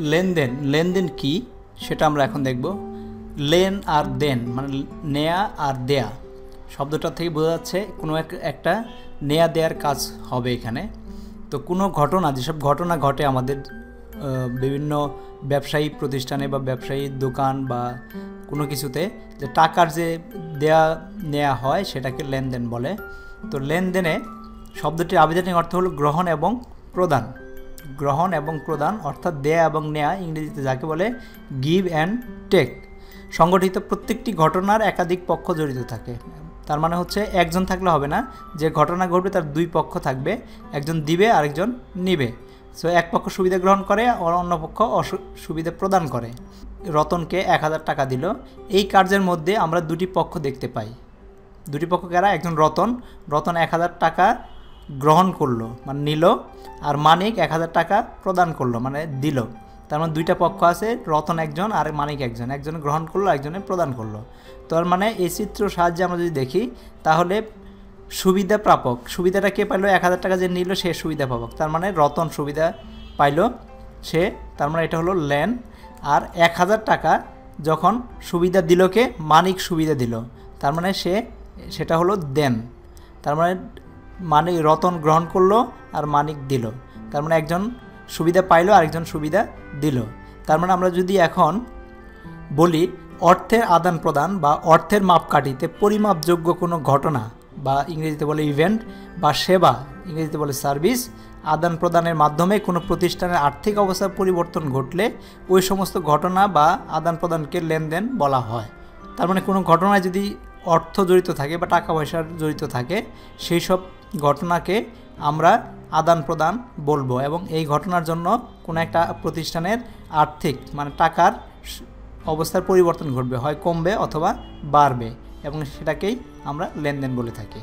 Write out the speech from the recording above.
লেনদেন লেনদেন কি সেটা আমরা এখন দেখব। লেন আর দেন মানে নেয়া আর দেয়া। শব্দটা থেকে বোঝা যাচ্ছে কোনো এক, একটা নেয়া দেয়ার কাজ হবে এখানে। তো কোনো ঘটনা, যেসব ঘটনা ঘটে আমাদের বিভিন্ন ব্যবসায়ী প্রতিষ্ঠানে বা ব্যবসায়ী দোকান বা কোনো কিছুতে, যে টাকার যে দেয়া, নেয়া হয় সেটাকে লেনদেন বলে। তো লেনদেনে শব্দটির আবেদনিক অর্থ হলো গ্রহণ এবং প্রদান। গ্রহণ এবং প্রদান, অর্থাৎ দেয়া এবং নেয়া, ইংরেজিতে যাকে বলে গিভ অ্যান্ড টেক সংগঠিত প্রত্যেকটি ঘটনার একাধিক পক্ষ জড়িত থাকে। তার মানে হচ্ছে একজন থাকলে হবে না, যে ঘটনা ঘটবে তার দুই পক্ষ থাকবে, একজন দিবে, আরেকজন নিবে। সো এক পক্ষ সুবিধা গ্রহণ করে, আর অন্য পক্ষ সুবিধা প্রদান করে। রতনকে এক হাজার টাকা দিল। এই কার্যের মধ্যে আমরা দুটি পক্ষ দেখতে পাই। দুটি পক্ষ কারা? একজন রতন। রতন এক হাজার টাকা গ্রহণ করল মানে নিল আর মানিক এক হাজার টাকা প্রদান করল মানে দিল। তার মানে দুইটা পক্ষ আছে, রতন একজন আর মানিক একজন। একজন গ্রহণ করল একজনে প্রদান করল। তার মানে এই চিত্র সাহায্যে আমরা যদি দেখি, তাহলে সুবিধা প্রাপক, সুবিধাটা কে পাইলো? এক হাজার টাকা যে নিল, সে সুবিধা পাবক তার মানে রতন সুবিধা পাইলো, সে, তার মানে এটা হলো লেন। আর এক হাজার টাকা যখন সুবিধা দিল কে? মানিক সুবিধা দিল। তার মানে সে, সেটা হলো দেন। তার মানে মানিক রতন গ্রহণ করল আর মানিক দিল। তার মানে একজন সুবিধা পাইলো, আরেকজন সুবিধা দিল। তার মানে আমরা যদি এখন বলি, অর্থের আদান প্রদান বা অর্থের মাপকাঠিতে পরিমাপযোগ্য কোনো ঘটনা বা ইংরেজিতে বলে ইভেন্ট বা সেবা, ইংরেজিতে বলে সার্ভিস, আদান প্রদানের মাধ্যমে কোনো প্রতিষ্ঠানের আর্থিক অবস্থার পরিবর্তন ঘটলে ওই সমস্ত ঘটনা বা আদান প্রদানকে লেনদেন বলা হয়। তার মানে কোনো ঘটনায় যদি অর্থ জড়িত থাকে বা টাকা পয়সার জড়িত থাকে সেই সব ঘটনাকে আমরা আদান প্রদান বলব এবং এই ঘটনার জন্য কোনো একটা প্রতিষ্ঠানের আর্থিক মানে টাকার অবস্থার পরিবর্তন ঘটবে, হয় কমবে অথবা বাড়বে এবং সেটাকেই আমরা লেনদেন বলে থাকি।